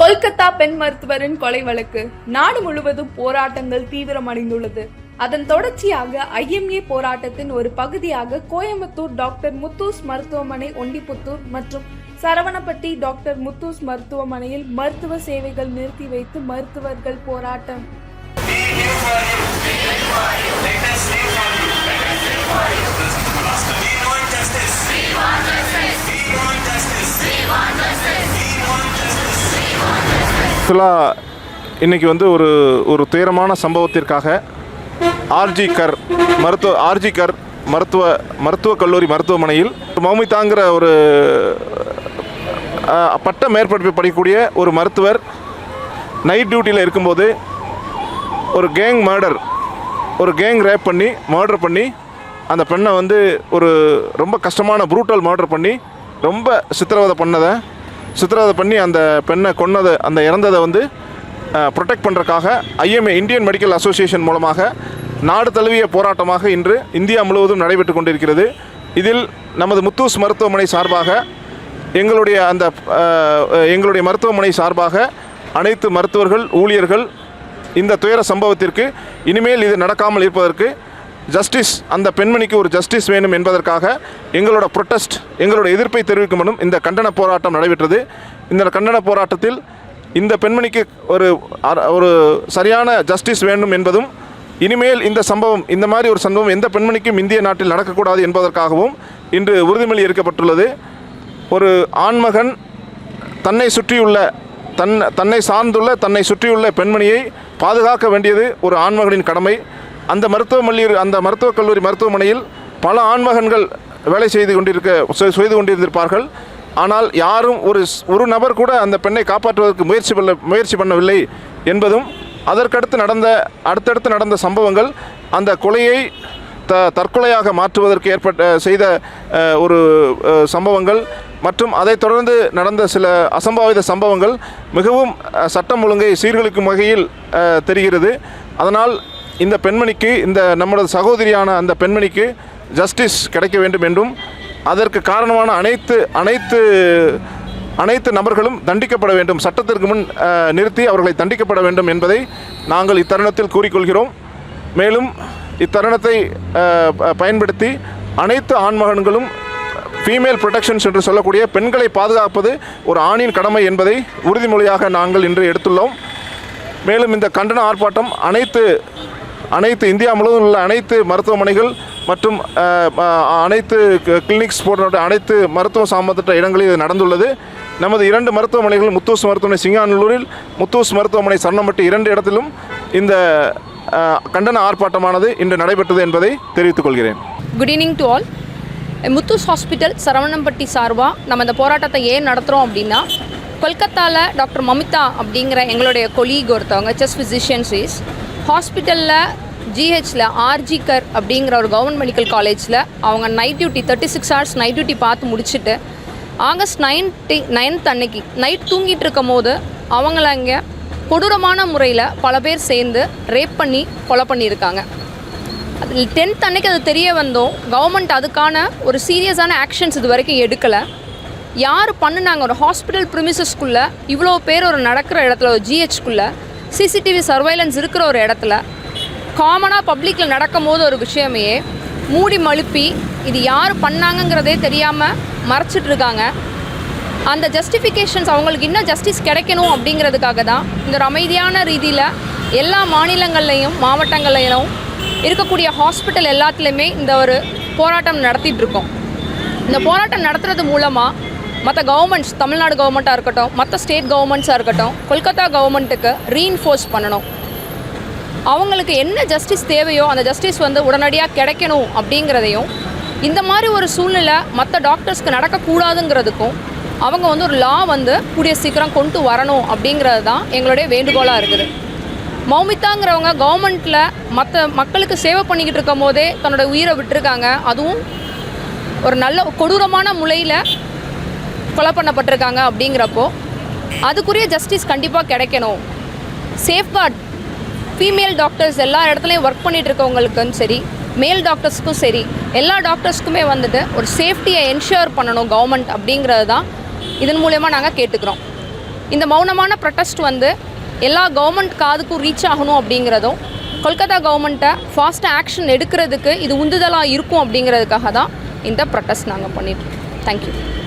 கொல்கத்தா பெண் மருத்துவரின் கொலை வழக்கு. நாடு முழுவதும் போராட்டங்கள் தீவிரமடைந்துள்ளது. அதன் தொடர்ச்சியாக ஐஎம்ஏ போராட்டத்தின் ஒரு பகுதியாக கோயம்புத்தூர் டாக்டர் முத்தூஸ் மருத்துவமனை ஒண்டிப்புத்தூர் மற்றும் சரவணப்பட்டி டாக்டர் முத்தூஸ் மருத்துவமனையில் மருத்துவ சேவைகள் நிறுத்தி வைத்து மருத்துவர்கள் போராட்டம். ஆக்சுவலாக இன்றைக்கி வந்து ஒரு ஒரு துயரமான சம்பவத்திற்காக ஆர்ஜி கர் மருத்துவ ஆர்ஜி கர் மருத்துவ மருத்துவக் கல்லூரி மருத்துவமனையில் மௌமிதாங்கிற ஒரு பட்ட மேற்படிப்பு படிக்கக்கூடிய ஒரு மருத்துவர் நைட் டியூட்டியில் இருக்கும்போது ஒரு கேங் மர்டர் ஒரு கேங் ரேப் பண்ணி மர்டர் பண்ணி அந்த பெண்ணை வந்து ஒரு ரொம்ப கஷ்டமான ப்ரூட்டல் மர்டர் பண்ணி ரொம்ப சித்திரவதை பண்ணதை சித்திரவதை பண்ணி அந்த பெண்ணை கொன்னதை அந்த இறந்ததை வந்து ப்ரொடெக்ட் பண்ணுறக்காக ஐஎம்ஏ இந்தியன் மெடிக்கல் அசோசியேஷன் மூலமாக நாடு தழுவிய போராட்டமாக இன்று இந்தியா முழுவதும் நடைபெற்று கொண்டிருக்கிறது. இதில் நமது முத்தூஸ் மருத்துவமனை சார்பாக எங்களுடைய அந்த எங்களுடைய மருத்துவமனை சார்பாக அனைத்து மருத்துவர்கள் ஊழியர்கள் இந்த துயர சம்பவத்திற்கு இனிமேல் இது நடக்காமல் இருப்பதற்கு ஜஸ்டிஸ் அந்த பெண்மணிக்கு ஒரு ஜஸ்டிஸ் வேணும் என்பதற்காக எங்களோட ப்ரொட்டஸ்ட் எங்களோட எதிர்ப்பை தெரிவிக்கும் இந்த கண்டன போராட்டம் நடைபெற்றது. இந்த கண்டன போராட்டத்தில் இந்த பெண்மணிக்கு ஒரு ஒரு சரியான ஜஸ்டிஸ் வேண்டும் என்பதும் இனிமேல் இந்த சம்பவம் இந்த மாதிரி ஒரு சம்பவம் எந்த பெண்மணிக்கும் இந்திய நாட்டில் நடக்கக்கூடாது என்பதற்காகவும் இன்று உறுதிமொழி எடுக்கப்பட்டுள்ளது. ஒரு ஆண்மகன் தன்னை சுற்றியுள்ள தன் தன்னை சார்ந்துள்ள தன்னை சுற்றியுள்ள பெண்மணியை பாதுகாக்க வேண்டியது ஒரு ஆண்மகனின் கடமை. அந்த மருத்துவமல்லி அந்த மருத்துவக் கல்லூரி மருத்துவமனையில் பல ஆண்மகன்கள் வேலை செய்து கொண்டிருக்க செய்து கொண்டிருந்திருப்பார்கள். ஆனால் யாரும் ஒரு ஒரு நபர் கூட அந்த பெண்ணை காப்பாற்றுவதற்கு முயற்சி பண்ண முயற்சி பண்ணவில்லை என்பதும் அதற்கடுத்து நடந்த அடுத்தடுத்து நடந்த சம்பவங்கள் அந்த கொலையை த தற்கொலையாக மாற்றுவதற்கு ஏற்பட்ட செய்த ஒரு சம்பவங்கள் மற்றும் அதைத் தொடர்ந்து நடந்த சில அசம்பாவித சம்பவங்கள் மிகவும் சட்டம் ஒழுங்கை சீர்குலைக்கும் வகையில் தெரிகிறது. அதனால் இந்த பெண்மணிக்கு இந்த நம்மளது சகோதரியான அந்த பெண்மணிக்கு ஜஸ்டிஸ் கிடைக்க வேண்டும் என்றும் அதற்கு காரணமான அனைத்து அனைத்து அனைத்து நபர்களும் தண்டிக்கப்பட வேண்டும். சட்டத்திற்கு முன் நிறுத்தி அவர்களை தண்டிக்கப்பட வேண்டும் என்பதை நாங்கள் இத்தருணத்தில் கூறிக்கொள்கிறோம். மேலும் இத்தருணத்தை பயன்படுத்தி அனைத்து ஆண்மகன்களும் ஃபீமேல் ப்ரொடெக்ஷன்ஸ் என்று சொல்லக்கூடிய பெண்களை பாதுகாப்பது ஒரு ஆணின் கடமை என்பதை உறுதிமொழியாக நாங்கள் இன்று எடுத்துள்ளோம். மேலும் இந்த கண்டன ஆர்ப்பாட்டம் அனைத்து அனைத்து இந்தியா முழுவதும் உள்ள அனைத்து மருத்துவமனைகள் மற்றும் அனைத்து கிளினிக்ஸ் போன்ற அனைத்து மருத்துவ சம்பந்தப்பட்ட இடங்களில் இது நடந்துள்ளது. நமது இரண்டு மருத்துவமனைகள் முத்தூஸ் மருத்துவமனை சிங்காநல்லூரில் முத்தூஸ் மருத்துவமனை சரணம்பட்டு இரண்டு இடத்திலும் இந்த கண்டன ஆர்ப்பாட்டமானது இன்று நடைபெற்றது என்பதை தெரிவித்துக் கொள்கிறேன். Good evening to all Muthus hospital Saravanampatti சார்பாக நம்ம இந்த போராட்டத்தை ஏன் நடத்துகிறோம் அப்படின்னா கொல்கத்தாவில் டாக்டர் மமிதா அப்படிங்கிற எங்களுடைய கொலீக் ஒருத்தவங்க செஸ் ஃபிசிஷியன்ஸ் இஸ் ஹாஸ்பிட்டலில் ஜிஹெச்சில் ஆர்ஜிகர் அப்படிங்கிற ஒரு கவர்மெண்ட் மெடிக்கல் காலேஜில் அவங்க night duty thirty six hours night duty பார்த்து முடிச்சுட்டு ஆகஸ்ட் நைன்டி நைன்த் அன்னைக்கு நைட் தூங்கிட்டு இருக்கும் போது அவங்கள இங்கே கொடூரமான முறையில் பல பேர் சேர்ந்து ரேப் பண்ணி கொலை பண்ணியிருக்காங்க. அதில் டென்த் அன்னைக்கு அது தெரிய வந்தோம். கவர்மெண்ட் அதுக்கான ஒரு சீரியஸான ஆக்ஷன்ஸ் இது வரைக்கும் எடுக்கலை. யார் பண்ணுனாங்க? ஒரு ஹாஸ்பிட்டல் ப்ரிமிசஸ்க்குள்ளே இவ்வளோ பேர் ஒரு நடக்கிற இடத்துல ஒரு ஜிஹெச்குள்ளே சிசிடிவி சர்வைலன்ஸ் இருக்கிற ஒரு இடத்துல காமனாக பப்ளிக்கில் நடக்கும் போது ஒரு விஷயமே மூடி மழுப்பி இது யார் பண்ணாங்கங்கிறதே தெரியாமல் மறைச்சிட்டு இருக்காங்க. அந்த ஜஸ்டிஃபிகேஷன்ஸ் அவங்களுக்கு இன்னும் ஜஸ்டிஸ் கிடைக்கணும் அப்படிங்கிறதுக்காக தான் இந்த ஒரு அமைதியான ரீதியில் எல்லா மாநிலங்கள்லையும் மாவட்டங்கள்லையும் இருக்கக்கூடிய ஹாஸ்பிட்டல் எல்லாத்துலேயுமே இந்த ஒரு போராட்டம் நடத்திட்டு இருக்கோம். இந்த போராட்டம் நடத்துறது மூலமாக மற்ற கவர்மெண்ட்ஸ் தமிழ்நாடு கவர்மெண்ட்டாக இருக்கட்டும் மற்ற ஸ்டேட் கவர்மெண்ட்ஸாக இருக்கட்டும் கொல்கத்தா கவர்மெண்ட்டுக்கு ரீஇன்ஃபோர்ஸ் பண்ணணும். அவங்களுக்கு என்ன ஜஸ்டிஸ் தேவையோ அந்த ஜஸ்டிஸ் வந்து உடனடியாக கிடைக்கணும் அப்படிங்கிறதையும் இந்த மாதிரி ஒரு சூழ்நிலை மற்ற டாக்டர்ஸ்க்கு நடக்கக்கூடாதுங்கிறதுக்கும் அவங்க வந்து ஒரு லா வந்து கூடிய சீக்கிரம் கொண்டு வரணும் அப்படிங்கிறது தான் எங்களுடைய வேண்டுகோளாக இருக்குது. மௌமித்தாங்கிறவங்க கவர்மெண்ட்டில் மற்ற மக்களுக்கு சேவை பண்ணிக்கிட்டு இருக்கும் போதே தன்னோட உயிரை விட்டுருக்காங்க. அதுவும் ஒரு நல்ல கொடூரமான முறையில் கொலை பண்ணப்பட்டிருக்காங்க அப்படிங்கிறப்போ அதுக்குரிய ஜஸ்டிஸ் கண்டிப்பாக கிடைக்கணும். சேஃப்கார்ட் ஃபீமேல் டாக்டர்ஸ் எல்லா இடத்துலையும் ஒர்க் பண்ணிகிட்டு இருக்கவங்களுக்கும் சரி மேல் டாக்டர்ஸ்க்கும் சரி எல்லா டாக்டர்ஸ்க்குமே வந்துட்டு ஒரு சேஃப்டியை என்ஷூர் பண்ணணும் கவர்மெண்ட் அப்படிங்கிறது தான் இதன் மூலயமா நாங்கள் கேட்டுக்கிறோம். இந்த மௌனமான ப்ரொட்டஸ்ட் வந்து எல்லா கவர்மெண்ட் காதுக்கும் ரீச் ஆகணும் அப்படிங்கிறதும் கொல்கத்தா கவர்மெண்ட்டை ஃபாஸ்ட்டாக ஆக்ஷன் எடுக்கிறதுக்கு இது உந்துதலாக இருக்கும் அப்படிங்கிறதுக்காக தான் இந்த ப்ரொட்டஸ்ட் நாங்கள் பண்ணிட்டுருக்கோம் தேங்க்யூ